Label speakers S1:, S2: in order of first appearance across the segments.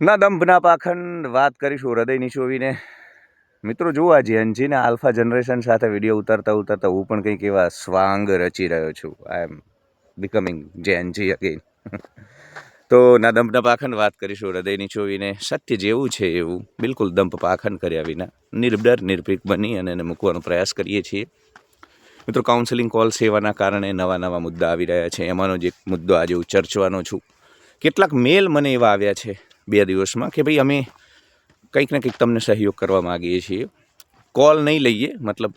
S1: ના, દંભના પાખંડ વાત કરીશું હૃદયની ચોવીને મિત્રો, જુઓ આ જેનજીને આલ્ફા જનરેશન સાથે વીડિયો ઉતારતા ઉતારતા હું પણ કંઈક એવા સ્વાંગ રચી રહ્યો છું. I am becoming Gen Z again તો ના, દંભના પાખંડ વાત કરીશું હૃદયની ચોવીને સત્ય જેવું છે એવું. બિલકુલ દંભ પાખંડ કર્યા વિના નિર્ડર નિર્ભીક બની અને એને મૂકવાનો પ્રયાસ કરીએ છીએ. મિત્રો કાઉન્સેલિંગ કોલ સેવાના કારણે નવા નવા મુદ્દા આવી રહ્યા છે. એમાંનો જ એક મુદ્દો આજે હું ચર્ચવાનો છું. કેટલાક મેલ મને એવા આવ્યા છે. બે દિવસમાં કે ભાઈ અમે કંઈક ને કંઈક તમને સહયોગ કરવા માગીએ છીએ. કોલ નહીં લઈએ, મતલબ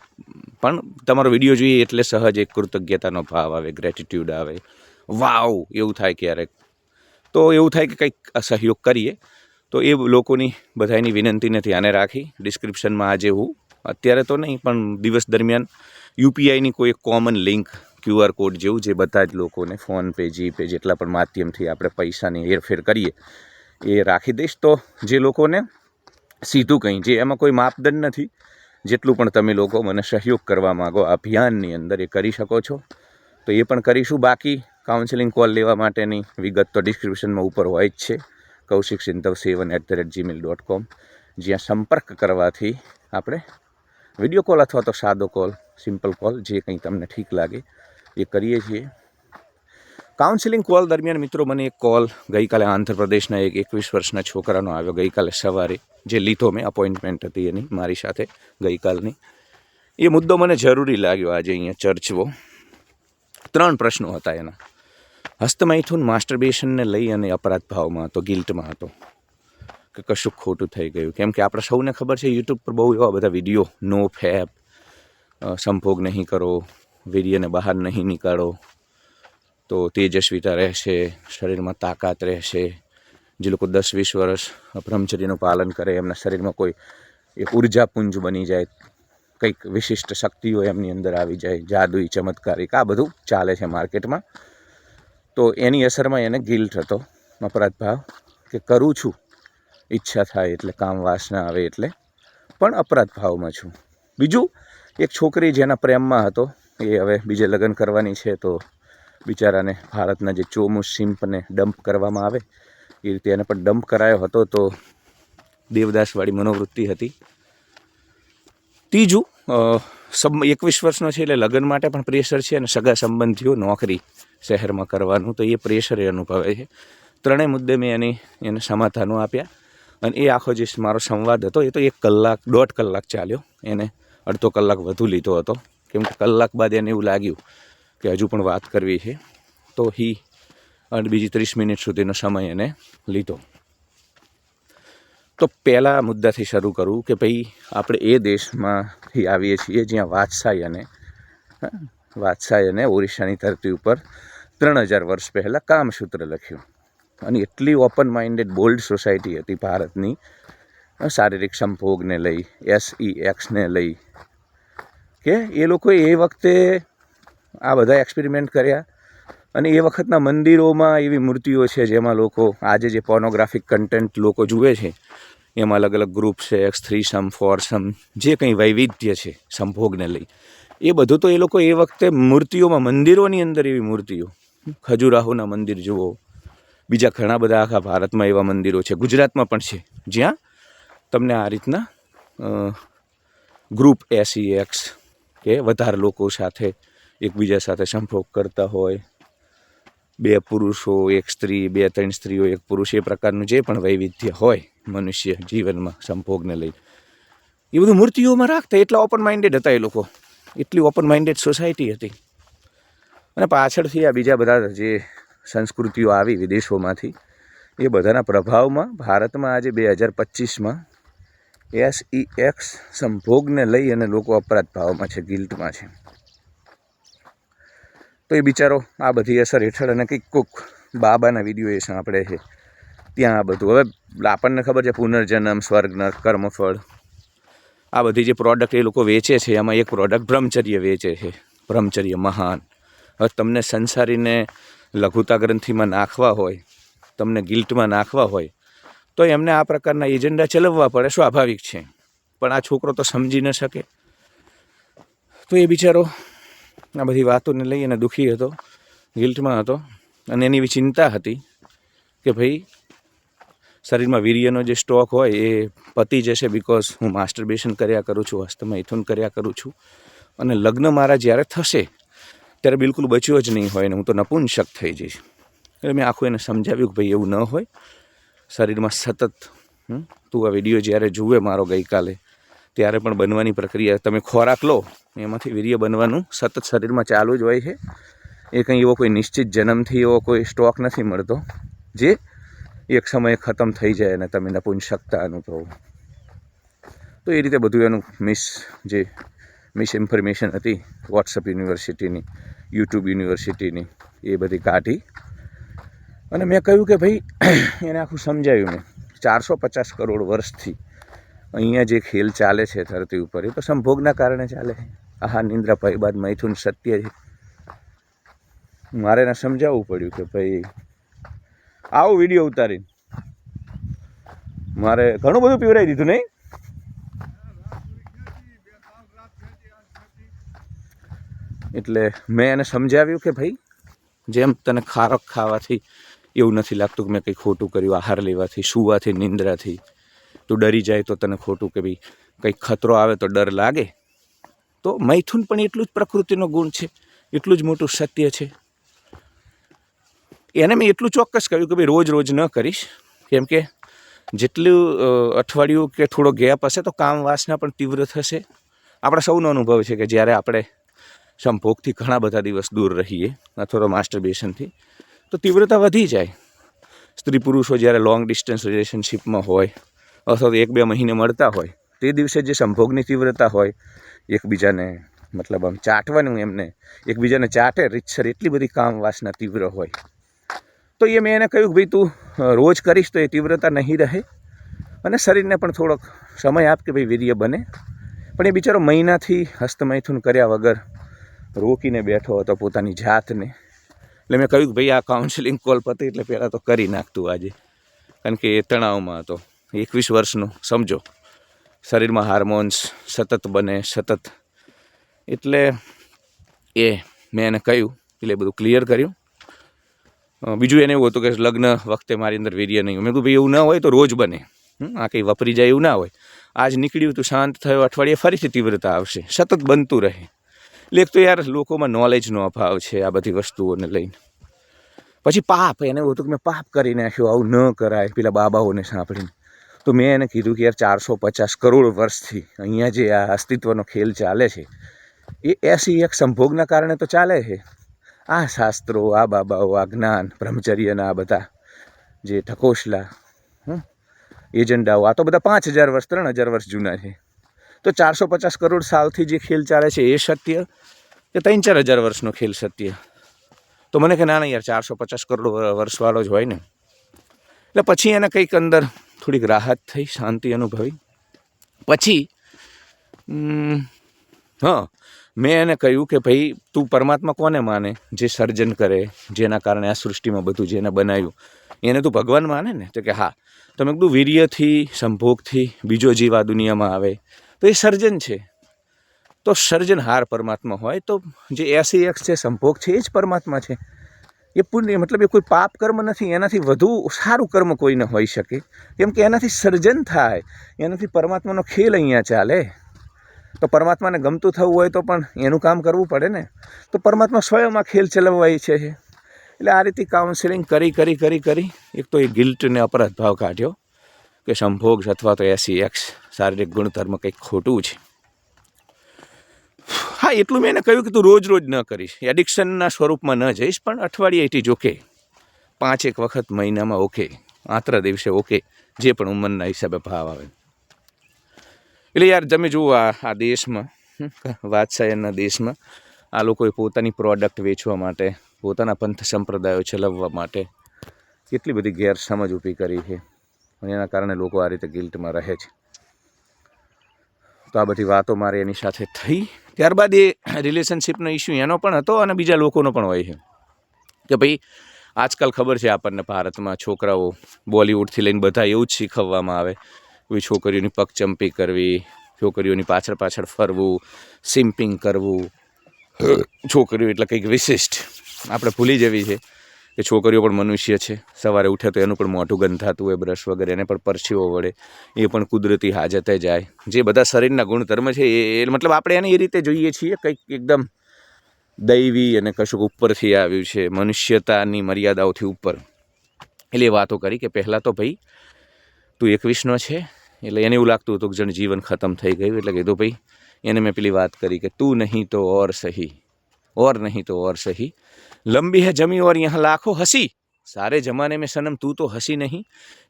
S1: પણ તમારો વીડિયો જોઈએ એટલે સહજ એક કૃતજ્ઞતાનો ભાવ આવે ગ્રેટિટ્યૂડ આવે. વાવ એવું થાય ક્યારેક. તો એવું થાય કે કંઈક સહયોગ કરીએ. તો એ લોકોની બધાની વિનંતીને ધ્યાને રાખી ડિસ્ક્રિપ્શનમાં આજે હું. અત્યારે તો નહીં, પણ દિવસ દરમિયાન યુપીઆઈની કોઈ કોમન લિંક ક્યુઆર કોડ જેવું, જે બધા જ લોકોને ફોનપે જીપે જેટલા પણ માધ્યમથી આપણે પૈસાની હેરફેર કરીએ એ રાખી દઈશ. તો જે લોકોને સીધું કંઈ જે એમાં કોઈ માપદંડ નથી, જેટલું પણ તમે લોકો મને સહયોગ કરવા માગો, અભિયાનની અંદર એ કરી શકો છો. તો એ પણ કરીશું. બાકી કાઉન્સેલિંગ કોલ લેવા માટેની વિગત તો ડિસ્ક્રિપ્શનમાં ઉપર હોય જ છે. Kaushik Sindhav seven at the rate Gmail dot com જ્યાં સંપર્ક કરવાથી આપણે વીડિયો કોલ અથવા તો સાદો કોલ સિમ્પલ કોલ જે કંઈ તમને ઠીક લાગે, એ કરીએ છીએ. કાઉન્સિલિંગ કોલ દરમિયાન મિત્રો મને એક કોલ ગઈકાલે આંધ્રપ્રદેશના એક એકવીસ વર્ષના છોકરાનો આવ્યો ગઈકાલે સવારે, જે લીધો મેં અપોઇન્ટમેન્ટ હતી એની મારી સાથે ગઈકાલની. એ મુદ્દો મને જરૂરી લાગ્યો આજે અહીંયા ચર્ચવો. ત્રણ પ્રશ્નો હતા એના. હસ્તમૈથુન માસ્ટરબેશનને લઈ અને અપરાધ ભાવમાં હતો ગિલ્ટમાં હતો. કે કશું ખોટું થઈ ગયું. કેમ કે આપણે સૌને ખબર છે યુટ્યુબ પર બહુ એવા બધા વીડિયો નો ફેપ સંભોગ નહીં કરો વીર્યને બહાર નહીં નીકાળો. તો તેજસ્વીતા રહેશે, શરીરમાં તાકાત રહેશે. જે લોકો દસ વીસ વર્ષ બ્રહ્મચર્યનું પાલન કરે, એમના શરીરમાં કોઈ એક ઉર્જાપુંજ બની જાય, કંઈક વિશિષ્ટ શક્તિઓ એમની અંદર આવી જાય, જાદુઈ, ચમત્કારિક, આ બધું ચાલે છે માર્કેટમાં. તો એની અસરમાં એને ગિલ્ટ હતો, અપરાધ ભાવ, કે કરું છું, ઈચ્છા થાય એટલે કામ વાસના આવે એટલે, પણ અપરાધ ભાવમાં છું. બીજું, એક છોકરી જેના પ્રેમમાં હતો, એ હવે બીજે લગ્ન કરવાની છે, તો બિચારાને ભારતના જે ચોમુસ સિમ્પને ડમ્પ કરવામાં આવે, એ રીતે એને પણ ડમ્પ કરાયો હતો તો દેવદાસવાળી મનોવૃત્તિ હતી. ત્રીજું સબ એકવીસ વર્ષનો છે એટલે લગ્ન માટે પણ પ્રેશર છે અને સગા સંબંધીઓ નોકરી શહેરમાં કરવાનું તો એ પ્રેશર એ અનુભવે છે. ત્રણેય મુદ્દે મેં એની, એને સમાધાનો આપ્યા અને એ આખો જે મારો સંવાદ હતો એ તો એક કલાક, દોઢ કલાક ચાલ્યો. એને અડધો કલાક વધુ લીધો હતો. કેમ કે કલાક બાદ એને એવું લાગ્યું કે હજુ પણ વાત કરવી છે. તો હી અને બીજી ત્રીસ મિનિટ સુધીનો સમય એને લીધો. તો પહેલા મુદ્દાથી શરૂ કરું કે ભાઈ આપણે એ દેશમાંથી આવીએ છીએ જ્યાં વાદશાહી અને હા, વાત્સાય અને ઓરિસ્સાની ધરતી ઉપર ત્રણ હજાર વર્ષ પહેલાં કામસૂત્ર લખ્યું. અને એટલી ઓપન માઇન્ડેડ બોલ્ડ સોસાયટી હતી ભારતની. શારીરિક સંભોગને લઈ એસઈ એક્સને લઈ. કે એ લોકોએ એ વખતે આ બધા એક્સપેરિમેન્ટ કર્યા. અને એ વખતના મંદિરોમાં એવી મૂર્તિઓ છે જેમાં લોકો આજે જે પોર્નોગ્રાફિક કન્ટેન્ટ લોકો જુએ છે, એમાં અલગ અલગ ગ્રુપ છે X threesome foursome જે કંઈ વૈવિધ્ય છે સંભોગને લઈ. એ બધું તો એ લોકો એ વખતે મૂર્તિઓમાં, મંદિરોની અંદર એવી મૂર્તિઓ. ખજુરાહોના મંદિર જુઓ. બીજા ઘણા બધા આખા ભારતમાં એવા મંદિરો છે. ગુજરાતમાં પણ છે. જ્યાં તમને આ રીતના ગ્રુપ એસી એક્સ કે વધારે લોકો સાથે એકબીજા સાથે સંભોગ કરતા હોય. બે પુરુષો, એક સ્ત્રી, બે ત્રણ સ્ત્રીઓ, એક પુરુષ, એ પ્રકારનું જે પણ વૈવિધ્ય હોય મનુષ્ય જીવનમાં સંભોગને લઈ એ બધું મૂર્તિઓમાં રાખતા એટલા ઓપન માઇન્ડેડ હતા એ લોકો. એટલી ઓપન માઇન્ડેડ સોસાયટી હતી. અને પાછળથી આ બીજા બધા જે સંસ્કૃતિઓ આવી વિદેશોમાંથી, એ બધાના પ્રભાવમાં ભારતમાં આજે બે હજાર પચીસમાં એસ ઈ એક્સ સંભોગને લઈ અને લોકો અપરાધ ભાવમાં છે, ગિલ્ટમાં છે. તો એ બિચારો આ બધી અસર હેઠળ અને કંઈક કોક બાબાના વીડિયો એ સાંભળે છે. ત્યાં આ બધું. હવે આપણને ખબર છે પુનર્જન્મ સ્વર્ગન કર્મફળ. આ બધી જે પ્રોડક્ટ એ લોકો વેચે છે, એમાં એક પ્રોડક્ટ બ્રહ્મચર્ય વેચે છે. બ્રહ્મચર્ય મહાન. હવે તમને સંસારીને લઘુતા ગ્રંથિમાં નાખવા હોય, તમને ગિલ્ટમાં નાખવા હોય, તો એમને આ પ્રકારના એજન્ડા ચલાવવા પડે, સ્વાભાવિક છે. પણ આ છોકરો તો સમજી ન શકે. તો એ બિચારો આ બધી વાતોને લઈ અને દુઃખી હતો ગિલ્ટમાં હતો. અને એની એવી ચિંતા હતી કે ભાઈ, શરીરમાં વીર્યનો જે સ્ટોક હોય એ પતી જશે બિકોઝ હું માસ્ટરબેશન કર્યા કરું છું હસ્તમૈથુન કર્યા કરું છું. અને લગ્ન મારા જ્યારે થશે, ત્યારે બિલકુલ બચ્યો જ નહીં હોય ને હું તો નપુંસક થઈ જઈશ. એટલે મેં આખું એને સમજાવ્યું કે ભાઈ એવું ન હોય. શરીરમાં સતત તું આ વીડિયો જ્યારે જુએ મારો ગઈકાલે ત્યારે પણ બનવાની પ્રક્રિયા, તમે ખોરાક લો, એમાંથી વીર્ય બનવાનું સતત શરીરમાં ચાલુ જ હોય છે. એ કંઈ એવો કોઈ નિશ્ચિત જન્મથી એવો કોઈ સ્ટોક નથી મળતો, જે એક સમયે ખતમ થઈ જાય અને તમે નપુંસકતા અનુભવો. તો એ રીતે બધું એનું મિસ જે મિસ ઇન્ફોર્મેશન હતી વોટ્સઅપ યુનિવર્સિટીની યુટ્યુબ યુનિવર્સિટીની એ બધી કાઢી. અને મેં કહ્યું કે ભાઈ, એને આખું સમજાવ્યું મેં ચારસો પચાસ કરોડ વર્ષથી અહીંયા જે ખેલ ચાલે છે ધરતી ઉપર, એ તો સંભોગના કારણે ચાલે છે. આહા, નિંદ્રા ભાઈ બાદ મૈથુન સત્ય છે. મારે એને સમજાવવું પડ્યું કે ભાઈ, આવો વીડિયો ઉતારીને. મારે ઘણું બધું પીવરાઈ દીધું નહીં? એટલે મેં એને સમજાવ્યું કે ભાઈ, જેમ તને ખારક ખાવાથી એવું નથી લાગતું કે મેં કંઈ ખોટું કર્યું, આહાર લેવાથી, સુવાથી, નિંદ્રાથી તું ડરી જાય તો તને ખોટું કે ભાઈ કંઈક ખતરો આવે તો ડર લાગે. તો મૈથુન પણ એટલું જ પ્રકૃતિનો ગુણ છે, એટલું જ મોટું સત્ય છે. એને મેં એટલું ચોક્કસ કહ્યું કે ભાઈ રોજ રોજ ન કરીશ. કેમ કે જેટલું અઠવાડિયું કે થોડો ગેપ હશે તો કામ વાસના પણ તીવ્ર થશે. આપણા સૌનો અનુભવ છે કે જ્યારે આપણે સંભોગથી ઘણા બધા દિવસ દૂર રહીએ, અથવા તો માસ્ટરબેશનથી તો તીવ્રતા વધી જાય. સ્ત્રી પુરુષો જ્યારે લોંગ ડિસ્ટન્સ રિલેશનશિપમાં હોય અથવા તો એક બે મહિને મળતા હોય, તે દિવસે જે સંભોગની તીવ્રતા હોય, એકબીજાને મતલબ આમ ચાટવાનું એમને, એકબીજાને ચાટે, રીતસર એટલી બધી કામ વાસના તીવ્ર હોય. તો એ મેં એને કહ્યું કે ભાઈ તું રોજ કરીશ તો એ તીવ્રતા નહીં રહે. અને શરીરને પણ થોડોક સમય આપ કે ભાઈ વીર્ય બને. પણ એ બિચારો મહિનાથી હસ્તમૈથુન કર્યા વગર રોકીને બેઠો હતો પોતાની જાતને. એટલે મેં કહ્યું કે ભાઈ આ કાઉન્સિલિંગ કોલ પતે એટલે પહેલાં તો કરી નાખતું આજે. કારણ કે એ તણાવમાં હતો. એકવીસ વર્ષનું, સમજો. શરીરમાં હાર્મોન્સ સતત બને, સતત. એટલે એ મેં એને કહ્યું, એટલે બધું ક્લિયર કર્યું. બીજું એને એવું હતું કે લગ્ન વખતે મારી અંદર વીર્ય નહીં મેં કીધું, ભાઈ, એવું ના હોય તો રોજ બને. આ કંઈ વપરી જાય એવું ના હોય. આજ નીકળ્યું તું, શાંત થયો, અઠવાડિયે ફરીથી તીવ્રતા આવશે. સતત બનતું રહે. એટલે તો યાર લોકોમાં નોલેજનો અભાવ છે આ બધી વસ્તુઓને લઈને. પછી પાપ, એને એવું હતું કે મેં પાપ કરી નાખ્યું, આવું ન કરાય, પેલા બાબાઓને સાંભળીને. તો મેં એને કીધું કે યાર ચારસો પચાસ કરોડ વર્ષથી અહીંયા જે આ અસ્તિત્વનો ખેલ ચાલે છે એ એસી એક સંભોગના કારણે તો ચાલે છે. આ શાસ્ત્રો આ બાબાઓ આ જ્ઞાન બ્રહ્મચર્યના આ બધા જે ઠકોસલા હમ, એજન્ડાઓ આ તો બધા પાંચ હજાર વર્ષ ત્રણ હજાર વર્ષ જૂના છે. તો ચારસો પચાસ કરોડ સાલથી જે ખેલ ચાલે છે એ સત્ય કે ત્રણ ચાર હજાર વર્ષનો ખેલ સત્ય? તો મને કે ના ના યાર ચારસો પચાસ કરોડ વર્ષવાળો જ હોય ને. એટલે પછી એને કંઈક અંદર થોડીક રાહત થઈ, શાંતિ અનુભવી. પછી હા, મેં એને કહ્યું કે ભાઈ, તું પરમાત્મા કોને માને જે સર્જન કરે, જેના કારણે આ સૃષ્ટિમાં બધું જેને બનાવ્યું? એને તું ભગવાન માને ને? તો કે હા. તો મેં કીધું, વીર્યથી, સંભોગથી બીજો જીવ આ દુનિયામાં આવે. તો એ સર્જન છે. તો સર્જનહાર પરમાત્મા હોય, તો જે એસી એક્સ છે, સંભોગ છે, એ જ પરમાત્મા છે. એ પુણ્ય મતલબ એ કોઈ પાપ કર્મ નથી, એનાથી વધુ સારું કર્મ કોઈને હોઈ શકે. કેમ કે એનાથી સર્જન થાય, એનાથી પરમાત્માનો ખેલ અહીંયા ચાલે. તો પરમાત્માને ગમતું થવું હોય તો પણ એનું કામ કરવું પડે ને. તો પરમાત્મા સ્વયં આ ખેલ ચલાવવાય છે. એટલે આ રીતે કાઉન્સેલિંગ કરી કરી કરી કરી, એક તો એ ગિલ્ટને અપરાધ ભાવ કાઢ્યો કે સંભોગ અથવા તો એસી એક્સ શારીરિક ગુણધર્મ કંઈક ખોટું છે. એટલું મેં એને કહ્યું કે તું રોજ રોજ ન કરીશ. એડિક્શનના સ્વરૂપમાં ન જઈશ પણ અઠવાડિયે ઇટ ઇઝ ઓકે પાંચ એક વખત મહિનામાં ઓકે આતરા દિવસે ઓકે જે પણ ઉંમરના હિસાબે ભાવ આવે. એટલે યાર તમે જુઓ આ આ દેશમાં હમ, વાત્સાયનના દેશમાં આ લોકોએ પોતાની પ્રોડક્ટ વેચવા માટે પોતાના પંથ સંપ્રદાયો ચલાવવા માટે કેટલી બધી ગેરસમજ ઊભી કરી છે. અને એના કારણે લોકો આ રીતે ગિલ્ટમાં રહે છે. તો આ બધી વાતો મારે એની સાથે થઈ. ત્યારબાદ એ રિલેશનશિપનો ઇસ્યુ એનો પણ હતો અને બીજા લોકોનો પણ હોય છે. કે ભાઈ, આજકાલ ખબર છે આપણને ભારતમાં છોકરાઓ બોલિવૂડથી લઈને બધા એવું જ શીખવવામાં આવે. કોઈ છોકરીઓની પગચંપી કરવી, છોકરીઓની પાછળ પાછળ ફરવું સિમ્પિંગ કરવું. છોકરીઓ એટલે કંઈક વિશિષ્ટ. આપણે ભૂલી જવી છે. કે છોકરીઓ પણ મનુષ્ય છે. સવારે ઉઠે તો એનું પણ મોઢું ગંધાતું હોય, બ્રશ વગેરે, એને પણ પરછીઓ વળે. એ પણ કુદરતી હાજતે જાય. જે બધા શરીરના ગુણધર્મ છે, એ મતલબ આપણે એને એ રીતે જોઈએ છીએ, કંઈક એકદમ દૈવી અને કશુંક ઉપરથી આવ્યું છે, મનુષ્યતાની મર્યાદાઓથી ઉપર. એટલે વાતો કરી કે પહેલાં તો ભાઈ, તું એકવીસનો છે, એટલે એને એવું લાગતું હતું કે જણ જીવન ખતમ થઈ ગયું, એટલે કીધું ભાઈ, એને મેં પેલી વાત કરી કે તું નહીં તો ઓર સહી. और नहीं तो और सही लंबी है जमी और यहाँ लाखों हंसी સારે જમાને મેં સનમ તું તો હસી નહીં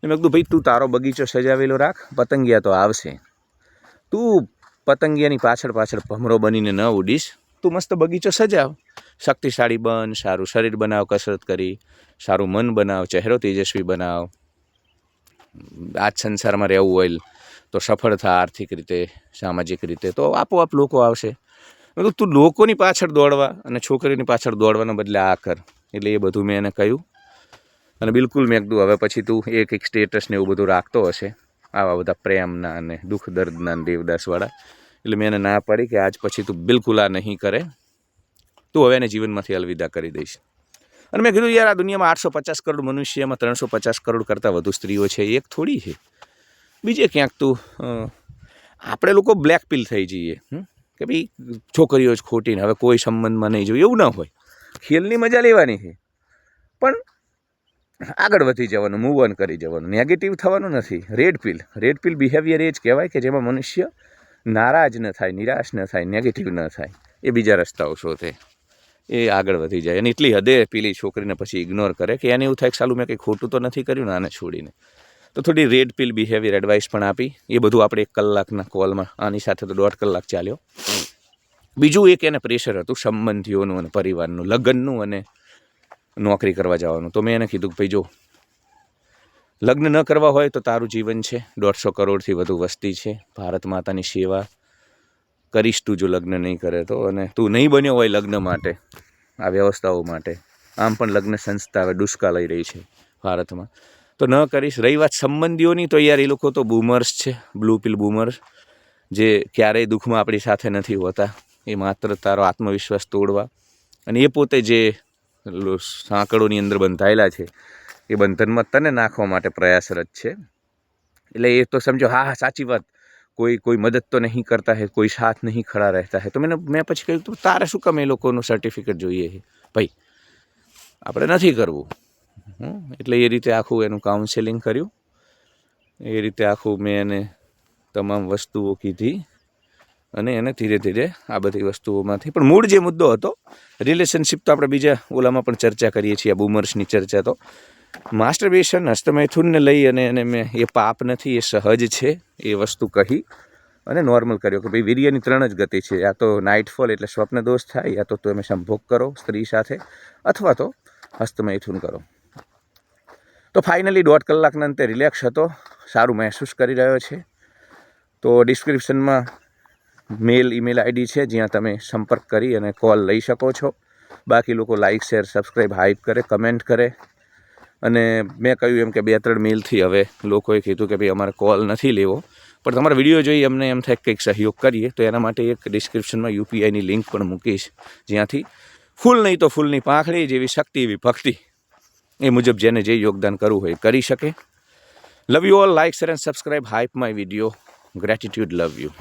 S1: ને મેં કીધું ભાઈ તું તારો બગીચો સજાવેલો રાખ પતંગિયા તો આવશે તું પતંગિયાની પાછળ પાછળ ભમરો બનીને ન ઉડીશ તું મસ્ત બગીચો સજાવ શક્તિશાળી બન સારું શરીર બનાવ કસરત કરી સારું મન બનાવ ચહેરો તેજસ્વી બનાવ આ જ સંસારમાં રહેવું હોય તો સફળ થા આર્થિક રીતે સામાજિક રીતે તો આપોઆપ લોકો આવશે મેં તું લોકોની પાછળ દોડવા અને છોકરીની પાછળ દોડવાના બદલે આ કર. એટલે એ બધું મેં એને કહ્યું. અને બિલકુલ મેં કીધું, હવે પછી તું એક એક સ્ટેટસને એવું બધું રાખતો હશે, આવા બધા પ્રેમના અને દુઃખ દર્દના દેવદાસવાળા એટલે મેં એને ના પાડી કે આજ પછી તું બિલકુલ આ નહીં કરે. તું હવે એને જીવનમાંથી અલવિદા કરી દઈશ. અને મેં કીધું, યાર, આ દુનિયામાં આઠસો પચાસ કરોડ મનુષ્યમાં ત્રણસો પચાસ કરોડ કરતાં વધુ સ્ત્રીઓ છે, એક થોડી છે. બીજે ક્યાંક તું આપણે લોકો બ્લેક પિલ થઈ જઈએ, હમ? કે ભાઈ છોકરીઓ જ ખોટી ને હવે કોઈ સંબંધમાં નહીં જોયું, એવું ન હોય. ખેલની મજા લેવાની છે. પણ આગળ વધી જવાનું મૂવ ઓન કરી જવાનું. નેગેટિવ થવાનું નથી. Red pill red pill behaviour એ જ કહેવાય કે જેમાં મનુષ્ય નારાજ ન થાય, નિરાશ ન થાય નેગેટિવ ન થાય. એ બીજા રસ્તાઓ શોધે. એ આગળ વધી જાય. અને એટલી હદે પેલી છોકરીને પછી ઇગ્નોર કરે કે એને એવું થાય કે સાલું મેં કંઈ ખોટું તો નથી કર્યું ને આને છોડીને. તો થોડી રેડ પિલ બિહેવિયર એડવાઇસ પણ આપી. એ બધું આપણે એક કલાકના કોલમાં આની સાથે તો દોઢ કલાક ચાલ્યો. બીજું એક એને પ્રેશર હતું સંબંધીઓનું અને પરિવારનું, લગ્નનું અને નોકરી કરવા જવાનું. તો મેં એને કીધું કે ભાઈ જો, લગ્ન ન કરવા હોય તો તારું જીવન છે. દોઢસો કરોડથી વધુ વસ્તી છે. ભારત માતાની સેવા કરીશ તું જો લગ્ન નહીં કરે તો. અને તું નહીં બન્યો હોય લગ્ન માટે, આ વ્યવસ્થાઓ માટે. આમ પણ લગ્ન સંસ્થા હવે ડુસ્કા લઈ રહી છે ભારતમાં. તો ન કરીશ. રહી વાત સંબંધીઓની, તો યાર એ લોકો તો બૂમર્સ છે. બ્લુ પિલ બૂમર્સ જે ક્યારેય દુઃખમાં આપણી સાથે નથી હોતા. એ માત્ર તારો આત્મવિશ્વાસ તોડવા. અને એ પોતે જે સાંકળોની અંદર બંધાયેલા છે, એ બંધનમાં તને નાખવા માટે પ્રયાસરત છે. એટલે એ તો સમજો, હા હા, સાચી વાત. કોઈ કોઈ મદદ તો નહીં કરતા હે, કોઈ સાથ નહીં ખડા રહેતા હે. તો મેં મેં પછી કહ્યું તારે શું કામ એ લોકોનું સર્ટિફિકેટ જોઈએ છે ભાઈ, આપણે નથી કરવું. એટલે એ રીતે આખું એનું કાઉન્સેલિંગ કર્યું. એ રીતે આખું મેં એને તમામ વસ્તુઓ કીધી અને એને ધીરે ધીરે આ બધી વસ્તુઓમાંથી, પણ મૂળ જે મુદ્દો હતો રિલેશનશિપ તો આપણે બીજા ઓલામાં પણ ચર્ચા કરીએ છીએ, આ બુમર્સની ચર્ચા તો. માસ્ટરબેશન હસ્તમૈથુનને લઈ અને એને મેં, એ પાપ નથી, એ સહજ છે, એ વસ્તુ કહી અને નોર્મલ કર્યો કે ભાઈ વીર્યની ત્રણ જ ગતિ છે. યા તો નાઇટફોલ એટલે સ્વપ્ન દોષ થાય, યા તો તમે સંભોગ કરો સ્ત્રી સાથે, અથવા તો હસ્તમૈથુન કરો. તો ફાઇનલી દોઢ કલાકના અંતે રિલેક્સ હતો. સારું મહેસૂસ કરી રહ્યો છે. તો ડિસ્ક્રિપ્શનમાં મેલ ઈમેલ આઈડી છે, જ્યાં તમે સંપર્ક કરી અને કોલ લઈ શકો છો. બાકી લોકો લાઇક શેર સબસ્ક્રાઈબ હાઇપ કરે કમેન્ટ કરે. અને મેં કહ્યું એમ કે બે ત્રણ મેલથી હવે લોકોએ કીધું કે ભાઈ અમારે કોલ નથી લેવો. પણ તમારા વીડિયો જોઈ અમને એમ થાય કંઈક સહયોગ કરીએ, તો એના માટે એક ડિસ્ક્રિપ્શનમાં યુપીઆઈની લિંક પણ મૂકીશ. જ્યાંથી ફૂલ નહીં તો ફૂલની પાંખડી જેવી શક્તિ, એવી ભક્તિ એ મુજબ જેને જે યોગદાન કરવું હોય કરી શકે. Love you all like share and subscribe hype my video gratitude love you